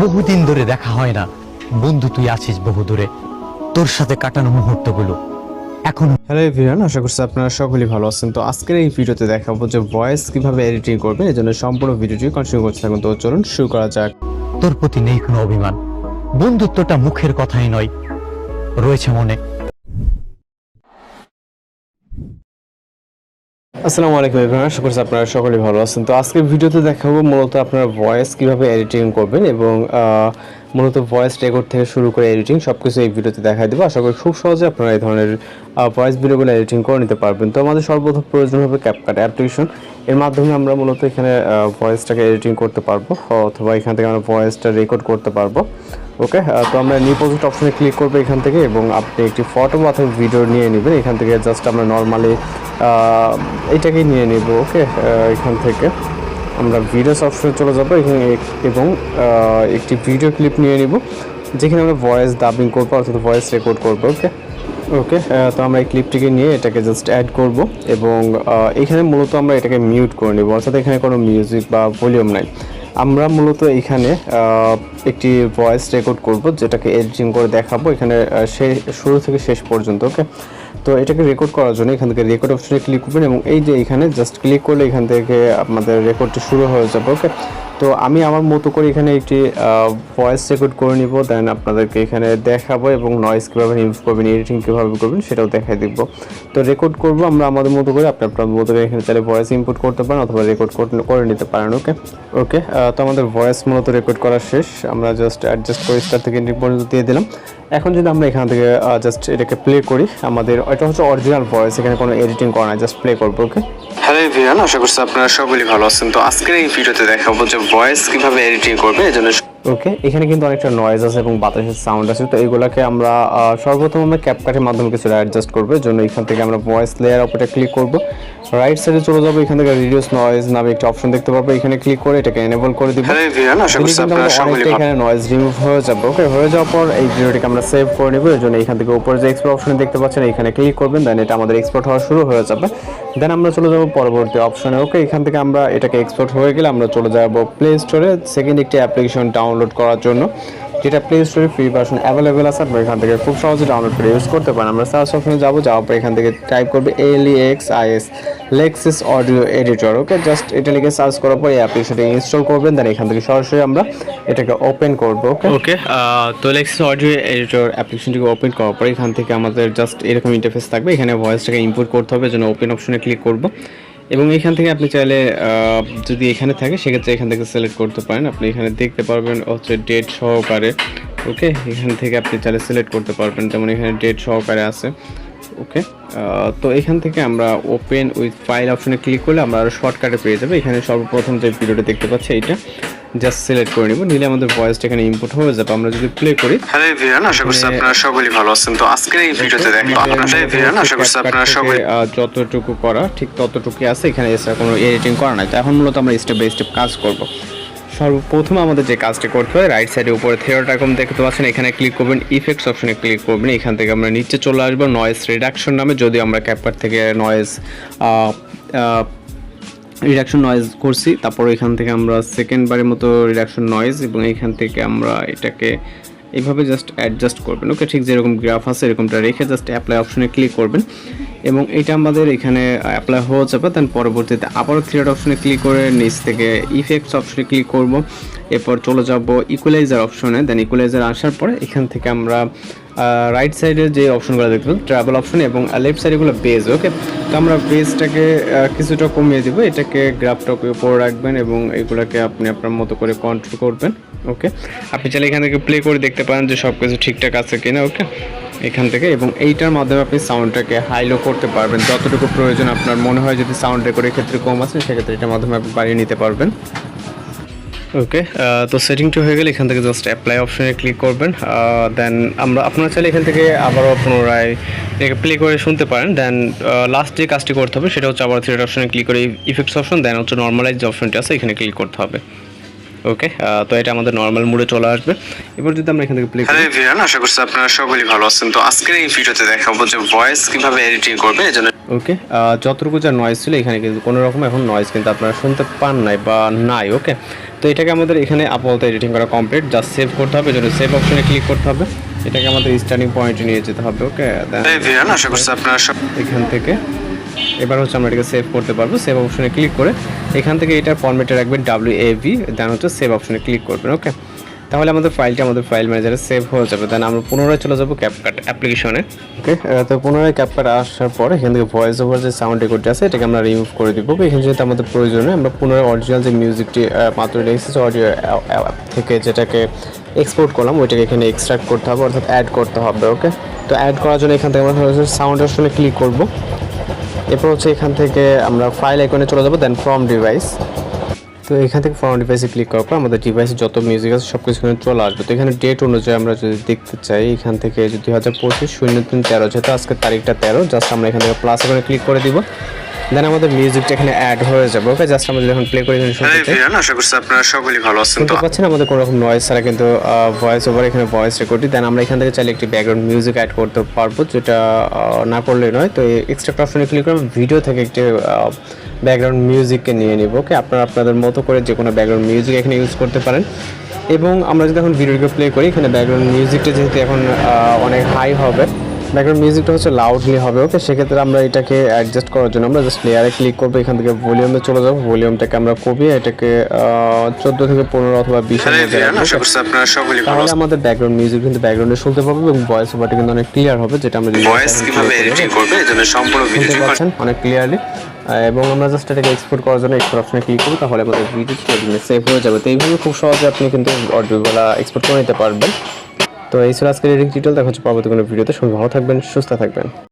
বহুদিন ধরে দেখা হয় না। বন্ধু তুই আছিস বহু দূরে তোর সাথে কাটানো মুহূর্তগুলো। এখন হ্যালো এভরিওয়ান আশা করছি আপনারা সকলেই ভালো আছেন। তো আজকের এই ভিডিওতে দেখাবো যে ভয়েস কীভাবে এডিটিং করবে এই জন্য সম্পূর্ণ ভিডিওটি কন্টিনিউ করতে থাকুন। তো চলুন শুরু করা যাক। তোর প্রতি নেই কোনো অভিমান। বন্ধুত্বটা মুখের কথাই নয়। রয়েছে মনে। আসসালামু আলাইকুম এভরিওয়ান, আশা করছি আপনারা সকলেই ভালো আছেন। তো আজকের ভিডিওতে দেখাবো মূলত আপনারা ভয়েস কীভাবে এডিটিং করবেন এবং মূলত ভয়েস রেকর্ড থেকে শুরু করে এডিটিং সব কিছু এই ভিডিওতে দেখাই দেবো। আশা করি খুব সহজে আপনারা এই ধরনের ভয়েস ভিডিওগুলো এডিটিং করে নিতে পারবেন। তো আমাদের সর্বপ্রথম প্রয়োজন হবে ক্যাপকাট অ্যাপ্লিকেশন এর মাধ্যমে আমরা মূলত এখানে ভয়েসটাকে এডিটিং করতে পারব, অথবা এখান থেকে আমরা ভয়েসটা রেকর্ড করতে পারব। ওকে তো আমরা নিউ প্রজেক্ট অপশনে ক্লিক করব এখান থেকে এবং আপনি একটি ফটো অথবা ভিডিও নিয়ে নেবেন। এখান থেকে জাস্ট আমরা নর্মালি এটাকেই নিয়ে নেব ওকে এখান থেকে আমরা ভিডিওস অপশনে চলে যাব। এখানে এবং একটি ভিডিও ক্লিপ নিয়ে নিব, যেখানে আমরা ভয়েস ডাবিং করব, অর্থাৎ ভয়েস রেকর্ড করব ওকে ওকে তো আমরা এই ক্লিপটিকে নিয়ে এটাকে জাস্ট অ্যাড করব এবং এখানে মূলত আমরা এটাকে মিউট করে নেব, অর্থাৎ এখানে কোনো মিউজিক বা ভলিউম নাই। আমরা মূলত এখানে একটি ভয়েস রেকর্ড করব, যেটাকে এডিটিং করে দেখাবো। এখানে শুরু থেকে শেষ পর্যন্ত ওকে তো এটাকে রেকর্ড করার জন্য এখান থেকে রেকর্ড অপশনে ক্লিক করবেন এবং এই যে এখানে জাস্ট ক্লিক করলে এখান থেকে আপনাদের রেকর্ডটি শুরু হয়ে যাবে ওকে তো আমি আমার মতো করে এখানে একটি ভয়েস রেকর্ড করে নিব দেন আপনাদেরকে এখানে দেখাবো এবং নয়েস কীভাবে রিমুভ করবেন এডিটিং কীভাবে করবেন সেটাও দেখাই দিব। তো রেকর্ড করব আমরা আমাদের মতো করে, আপনি আপনার মতো করে এখানে চাইলে ভয়েস ইনপুট করতে পারেন অথবা রেকর্ড করে নিতে পারেন ওকে ওকে তো আমাদের ভয়েস মূলত রেকর্ড করা শেষ। আমরা জাস্ট অ্যাডজাস্ট করে স্টার থেকে পর্যন্ত দিয়ে দিলাম। এখন যদি আমরা এখান থেকে জাস্ট এটাকে প্লে করি, আমাদের এটা হচ্ছে অরিজিনাল ভয়েস এখানে কোনো এডিটিং করা নাই জাস্ট প্লে করব ওকে হ্যালো ভিয়ান আশা করছি আপনারা সকলেই ভালো আছেন। তো আজকের এই ভিডিওতে দেখাবো যে ভয়েস কীভাবে এডিটিং করবে এই জন্য ওকে এখানে কিন্তু অনেকটা নয়েজ আছে এবং বাতাসের সাউন্ড আছে তো এইগুলোকে আমরা সর্বপ্রথম আমরা ক্যাপকাটের মাধ্যমে কিছু অ্যাডজাস্ট করব এর জন্য এখান থেকে আমরা ভয়েস লেয়ার উপরে ক্লিক করব। রাইট সাইডে চলে যাব এখান থেকে রিডিউস নয়েজ নামে একটা অপশন দেখতে পাবো এখানে ক্লিক করে এটাকে এনেবল করে দিব। সকলেই এখানে নয়েজ রিমুভ হয়ে যাবে ওকে হয়ে যাওয়ার পর এই ভিডিওটিকে আমরা সেভ করে নেব এর জন্য এখান থেকে উপরে যে এক্সপোর্ট অপশন দেখতে পাচ্ছেন এখানে ক্লিক করবেন দেন এটা আমাদের এক্সপোর্ট হওয়া শুরু হয়ে যাবে। দেন আমরা চলে যাব পরবর্তী অপশনে ওকে এখান থেকে আমরা এটাকে এক্সপোর্ট হয়ে গেলে আমরা চলে যাব প্লে স্টোরে সেকেন্ড একটি অ্যাপ্লিকেশন ডাউনলোড করার জন্য। যেটা প্লে স্টোরে ফ্রি ভার্সন অ্যাভেলেবেল আছে, আপনারা এখান থেকে খুব সহজে ডাউনলোড করে ইউজ করতে পারেন। আমরা সার্চ অপশনে যাব, যাওয়ার পর এখান থেকে টাইপ করবে L X I S Lexis audio editor okay just এটা লিখে সার্চ করার পর এই অ্যাপ্লিকেশনটা ইনস্টল করবেন দেন এখান থেকে সরাসরি আমরা এটাকে ওপেন করব ওকে ওকে তো লেক্সিস অডিও এডিটর অ্যাপ্লিকেশনটিকে ওপেন করার পর এখান থেকে আমাদের জাস্ট এরকম ইন্টারফেস থাকবে। এখানে ভয়েসটাকে ইনপুট করতে হবে জন্য ওপেন অপশনে ক্লিক করব। এবং এখান থেকে আপনি চাইলে যদি এখানে থাকে, সেক্ষেত্রে এখান থেকে সিলেক্ট করতে পারেন। আপনি এখানে দেখতে পারবেন হচ্ছে ডেট সহকারে ওকে এখান থেকে আপনি চাইলে সিলেক্ট করতে পারবেন। যেমন এখানে ডেট সহকারে আছে ওকে তো এখান থেকে আমরা ওপেন উইথ ফাইল অপশনে ক্লিক করলে আমরা আরও শর্টকাটে পেয়ে যাব। এখানে সর্বপ্রথম যে ভিডিওটা দেখতে পাচ্ছি, এইটা। জাস্ট সিলেক্ট করে নিব নিলে আমাদের ভয়েসটা এখানে ইনপুট হয়ে যাবে। আমরা যদি প্লে করি হ্যালো এভরিওয়ান আশা করছি আপনারা সকলেই ভালো আছেন। তো আজকের এই ভিডিওতে দেখো আপনারা এভরিওয়ান আশা করছি আপনারা সকলেই যতটুকু করা ঠিক ততটুকু আছে। এখানে এছাড়া কোনো এডিটিং করা নাই। তো এখন মূলত আমরা স্টেপ বাই স্টেপ কাজ করব। সর্বপ্রথম আমাদের যে কাজটি করতে হয় রাইট সাইডে উপরে থেরোটা কম দেখতে পাচ্ছেন এখানে ক্লিক করবেন ইফেক্টস অপশনে ক্লিক করবেন। এখান থেকে আমরা নিচে চলে আসব নয়েজ রিডাকশন নামে। যদি আমরা ক্যাপার থেকে নয়েজ রিডাকশন নয়েজ করছি। তারপর এখান থেকে আমরা সেকেন্ড বারের মতো রিডাকশন নয়েজ এবং এখান থেকে আমরা এটাকে এভাবে জাস্ট অ্যাডজাস্ট করবেন। ওকে ঠিক যেরকম গ্রাফ আছে, এরকমটা রেখে জাস্ট অ্যাপ্লাই অপশনে ক্লিক করবেন। এবং এটা আমাদের এখানে অ্যাপ্লাই হয়ে যাবে। দেন পরবর্তীতে আবারও থ্রিয়েট অপশনে ক্লিক করে নিচ থেকে ইফেক্টস অপশনে ক্লিক করব। এরপর চলে যাব ইকুয়ালাইজার অপশনে দেন ইকুয়ালাইজার আসার পরে এখান থেকে আমরা রাইট সাইডের যে অপশনগুলো দেখতে পাবো ট্রাভেল অপশন এবং লেফট সাইডেগুলো বেজ ওকে তো আমরা বেজটাকে কিছুটা কমিয়ে দেবো। এটাকে গ্রাফটাকে উপর রাখবেন এবং এগুলোকে আপনি আপনার মতো করে কন্ট্রোল করবেন ওকে আপনি চাইলে এখান থেকে প্লে করে দেখতে পারেন যে সব কিছু ঠিকঠাক আছে কিনা ওকে এখান থেকে এবং এইটার মাধ্যমে আপনি সাউন্ডটাকে হাইলো করতে পারবেন। যতটুকু প্রয়োজন আপনার মনে হয় যদি সাউন্ড রেকর্ডের ক্ষেত্রে কম আছে, সেক্ষেত্রে এটার মাধ্যমে আপনি বাড়িয়ে নিতে পারবেন। ওকে তো সেটিংটি হয়ে গেলে এখান থেকে জাস্ট অ্যাপ্লাই অপশনে ক্লিক করবেন। দেন আমরা আপনারা চাইলে এখান থেকে আবারও পুনরায় প্লে করে শুনতে পারেন। দেন লাস্ট যে কাজটি করতে হবে সেটা হচ্ছে আবার থ্রিড অপশনে ক্লিক করে ইফেক্টস অপশন দেন হচ্ছে নর্মালাইজ যে অপশনটি আছে এখানে ক্লিক করতে হবে। ওকে তো এটা আমাদের নর্মাল মুডে চলে আসবে। এবার যদি আমরা এখান থেকে প্লে হ্যালো এভরিওয়ান আশা করছি আপনারা সকলেই ভালো আছেন। তো আজকের এই ভিডিওতে দেখাবো যে ভয়েস কীভাবে এডিটিং করবে এজন্য ওকে যতটুকু যা নয়েজ ছিল এখানে কিন্তু কোনো রকম এখন নয়েজ কিন্তু আপনারা শুনতে পান নাই বা নাই ওকে তো এটাকে আমাদের এখানে আপাতত এডিটিং করা কমপ্লিট জাস্ট সেভ করতে হবে এজন্য সেভ অপশনে ক্লিক করতে হবে। এটাকে আমাদের স্টার্টিং পয়েন্টে নিয়ে যেতে হবে ওকে এই ভিডিও আশা করছি আপনারা এখান থেকে। এবার হচ্ছে আমরা এটাকে সেভ করতে পারব সেভ অপশনে ক্লিক করে। এখান থেকে এটা ফরম্যাটে রাখবেন ডাব্লিউ এ ভি দেন হচ্ছে সেভ অপশনে ক্লিক করবেন ওকে তাহলে আমাদের ফাইলটা আমাদের ফাইল ম্যানেজারে সেভ হয়ে যাবে। দেন আমরা পুনরায় চলে যাব ক্যাপকাট অ্যাপ্লিকেশনে ওকে তো পুনরায় ক্যাপকাট আসার পর এখান থেকে ভয়েস ওভার যে সাউন্ড রেকর্ডটা আছে, এটাকে আমরা রিমুভ করে দিব। এখানে যেহেতু আমাদের প্রয়োজন আমরা পুনরায় অরিজিনাল যে মিউজিকটি মাত্র রেখেছি অডিও থেকে যেটাকে এক্সপোর্ট করলাম, ওইটাকে এখানে এক্সট্রাক্ট করতে হবে, অর্থাৎ অ্যাড করতে হবে। ওকে তো অ্যাড করার জন্য এখান থেকে আমরা সাউন্ড অপশনে ক্লিক করব। এরপর হচ্ছে এখান থেকে আমরা ফাইল আইকনে চলে যাব দেন ফ্রম ডিভাইস তো এখান থেকে ফ্রম ডিভাইসে ক্লিক করার পর আমাদের ডিভাইসে যত মিউজিক আছে সব কিছু চলে আসবে। তো এখানে ডেট অনুযায়ী আমরা যদি দেখতে চাই, এখান থেকে দুই হাজার পঁচিশ, শূন্য তিন তেরো, যেহেতু আজকে তারিখটা তেরো জাস্ট আমরা এখান থেকে প্লাস করে ক্লিক করে দিব। দেন আমাদের মিউজিকটা এখানে অ্যাড হয়ে যাবে। ওকে জাস্ট আমরা যখন প্লে করে শুনতে ভিডিও আশা করছি আপনারা সকলেই ভালো আছেন তো। পাচ্ছেন আমাদের কোনো রকম নয়েজ ছাড়া কিন্তু ভয়েস ওভার এখানে ভয়েস রেকর্ডই দেন আমরা এখান থেকে চাইলে একটি ব্যাকগ্রাউন্ড মিউজিক অ্যাড করতে পারব যেটা না করলে নয়। তো এক্সট্রা অপশনে ক্লিক করে ভিডিও থেকে একটি ব্যাকগ্রাউন্ড মিউজিককে নিয়ে নিব ওকে আপনারা আপনাদের মতো করে যে কোনো ব্যাকগ্রাউন্ড মিউজিক এখানে ইউজ করতে পারেন। এবং আমরা যদি এখন ভিডিওকে প্লে করি এখানে ব্যাকগ্রাউন্ড মিউজিকটা যেহেতু এখন অনেক হাই হবে ব্যাকগ্রাউন্ড মিউজিকটা হচ্ছে লাউডলি হবে ওকে সেক্ষেত্রে আমরা এটাকে অ্যাডজাস্ট করার জন্য আমরা জাস্ট লেয়ারে ক্লিক করব এখান থেকে ভলিউমে চলে যাব। ভলিউমটাকে আমরা কমিয়ে এটাকে চোদ্দ থেকে পনেরো অথবা ভিডিও ভালো তাহলে আমাদের ব্যাকগ্রাউন্ড মিউজিক কিন্তু ব্যাকগ্রাউন্ডে শুনতে পাবো এবং ভয়েস ওভারটা কিন্তু অনেক ক্লিয়ার হবে যেটা আমরা যদি ভয়েস কীভাবে এডিটিং করবে এজন্য সম্পূর্ণ শুনতে ভিডিওটি পাচ্ছেন অনেক ক্লিয়ারলি এবং আমরা জাস্ট এটাকে এক্সপোর্ট করার জন্য এক্সপোর্ট অপশনে ক্লিক করি তাহলে আমাদের ভিডিওটি সেভ হয়ে যাবে। তো এইভাবে খুব সহজে আপনি কিন্তু অডিওগুলো এক্সপোর্ট করে নিতে পারবেন। তো এই ছিল আজকের টিউটোরিয়াল দেখা হচ্ছে পরবর্তী কোনো ভিডিওতে। সবাই ভালো থাকবেন, সুস্থ থাকবেন।